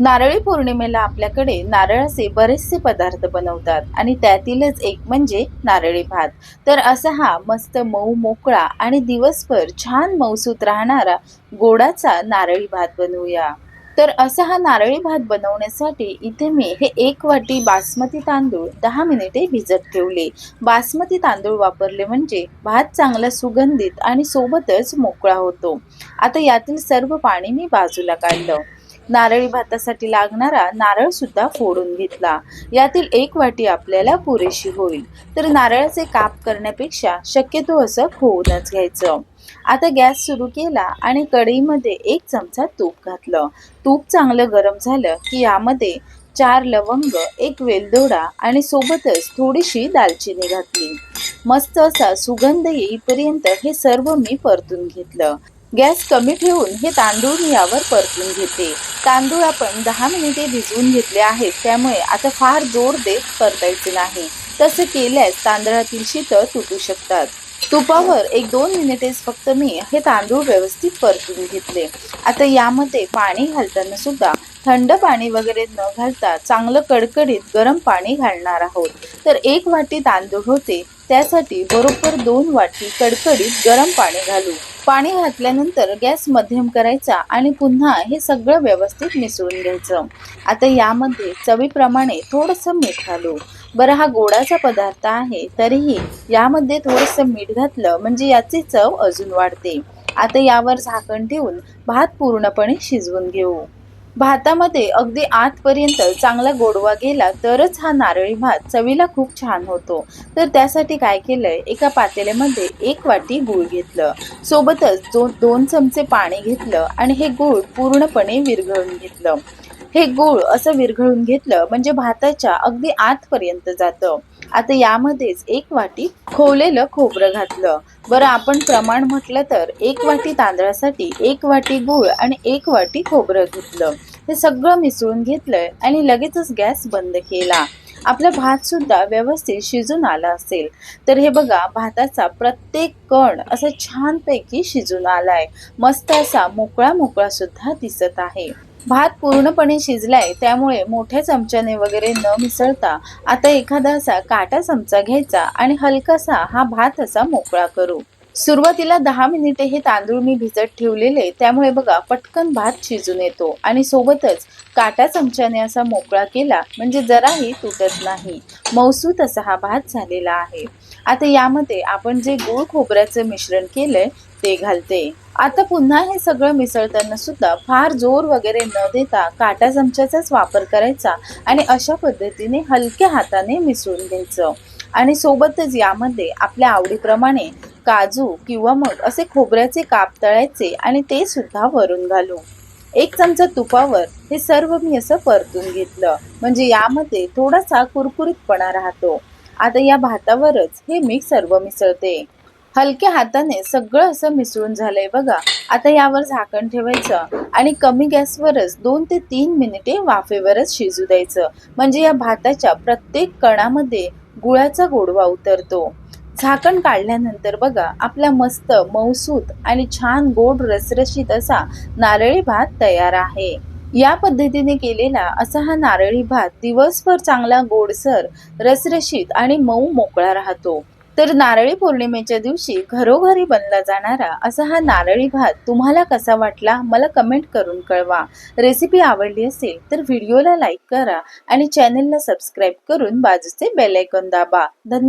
नारळी पौर्णिमेला आपल्याकडे नारळाचे बरेचसे पदार्थ बनवतात आणि त्यातीलच एक म्हणजे नारळी भात. तर असा हा मस्त मऊ मोकळा आणि दिवसभर छान मऊसूत राहणारा गोडाचा नारळी भात बनवूया. तर असा हा नारळी भात बनवण्यासाठी इथे मी हे एक वाटी बासमती तांदूळ दहा मिनिटे भिजत ठेवले. बासमती तांदूळ वापरले म्हणजे भात चांगला सुगंधित आणि सोबतच मोकळा होतो. आता यातील सर्व पाणी मी बाजूला काढलं. नारळी भातासाठी लागणारा नारळ सुद्धा फोडून घेतला. यातील एक वाटी आपल्याला पुरेशी होईल. तर नारळाचे काप करण्यापेक्षा शक्यतो असं होऊनच घ्यायचं. आता गॅस सुरू केला आणि कढईमध्ये एक चमचा तूप घातलं. तूप चांगलं गरम झालं की यामध्ये चार लवंग एक वेलदोडा आणि सोबतच थोडीशी दालचिनी घातली. मस्त असा सुगंध येईपर्यंत हे सर्व मी परतून घेतलं. गॅस कमी ठेवून हे तांदूळ मी यावर परतून घेते. तांदूळ आपण दहा मिनिटे भिजवून घेतले आहेत त्यामुळे आता फार जोर देत परतायचे नाही. तसं केल्यास तांदळातील शीतं तुटू शकतात. तुपावर एक दोन मिनिटेच फक्त मी हे तांदूळ व्यवस्थित परतून घेतले. आता यामध्ये पाणी घालताना सुद्धा थंड पाणी वगैरे न घालता चांगलं कडकडीत गरम पाणी घालणार आहोत. तर एक वाटी तांदूळ होते त्यासाठी बरोबर दोन वाटी कडकडीत गरम पाणी घालू. पाणी घातल्यानंतर गॅस मध्यम करायचा आणि पुन्हा हे सगळं व्यवस्थित मिसळून घ्यायचं. आता यामध्ये चवीप्रमाणे थोडंसं मीठ घालू. बरं हा गोडाचा पदार्थ आहे तरीही यामध्ये थोडंसं मीठ घातलं म्हणजे याची चव अजून वाढते. आता यावर झाकण ठेवून भात पूर्णपणे शिजवून घेऊ. भातामध्ये अगदी आतपर्यंत चांगला गोडवा गेला तरच हा नारळी भात चवीला खूप छान होतो. तर त्यासाठी काय केलंय? एका पातेल्यामध्ये एक वाटी गूळ घेतलं. सोबतच दो दोन चमचे पाणी घेतलं आणि हे गूळ पूर्णपणे विरघळून घेतलं. हे गूळ असं विरघळून घेतलं म्हणजे भाताच्या अगदी आतपर्यंत जातं. आता यामध्येच एक वाटी खोवलेलं खोबरं घातलं. बरं आपण प्रमाण म्हटलं तर एक वाटी तांदळासाठी एक वाटी गूळ आणि एक वाटी खोबरं घेतलं. हे सगळं मिसळून घेतलंय आणि लगेचच गॅस बंद केला. आपला भात सुद्धा व्यवस्थित शिजून आला असेल. तर हे बघा भाताचा प्रत्येक कण असं छानपैकी शिजून आलाय. मस्त असा मोकळा मोकळा सुद्धा दिसत आहे. भात पूर्णपणे शिजलाय त्यामुळे मोठ्या चमच्याने वगैरे न मिसळता आता एखादा असा काटा चमचा घ्यायचा आणि हलकासा हा भात असा मोकळा करू. सुरुवातीला दहा मिनिटे हे तांदूळ मी भिजत ठेवलेले त्यामुळे बघा पटकन भात शिजून येतो आणि सोबतच काटा चमच्याने असा मोकळा केला म्हणजे जराही तुटत नाही. मौसूत असा हा भात झालेला आहे. आता यामध्ये आपण जे गूळ खोबऱ्याचं मिश्रण केलंय ते घालते. आता पुन्हा हे सगळं मिसळताना सुद्धा फार जोर वगैरे न देता काटा चमच्याचाच वापर करायचा आणि अशा पद्धतीने हलक्या हाताने मिसळून घ्यायचं. आणि सोबतच यामध्ये आपल्या आवडीप्रमाणे काजू किंवा मग असे खोबऱ्याचे काप तळायचे आणि ते सुद्धा वरून घालू. एक चमचा तुपावर हे सर्व मी असं परतून घेतलं. म्हणजे यामध्ये थोडासा कुरकुरीतपणा राहतो. आता या भातावरच हे मी सर्व मिसळते. हलक्या हाताने सगळं असं मिसळून झालंय बघा. आता यावर झाकण ठेवायचं आणि कमी गॅसवरच दोन ते तीन मिनिटे वाफेवरच शिजू द्यायचं. म्हणजे या भाताच्या प्रत्येक कणामध्ये गुळाचा गोडवा उतरतो. झाकण काढल्यानंतर बघा आपला मस्त मऊसूत आणि छान गोड रसरशीत असा नारळी भात तयार आहे. या पद्धतीने केलेला असा हा नारळी भात दिवसभर चांगला गोडसर रसरशीत आणि मऊ मोकळा राहतो. तर नारळी पौर्णिमेच्या दिवशी घरोघरी बनला जाणारा असा हा नारळी भात तुम्हाला कसा वाटला मला कमेंट करून कळवा. रेसिपी आवडली असेल तर व्हिडिओला लाईक करा आणि चॅनलला सबस्क्राईब करून बाजूचे बेलायकॉन दाबा. धन्यवाद.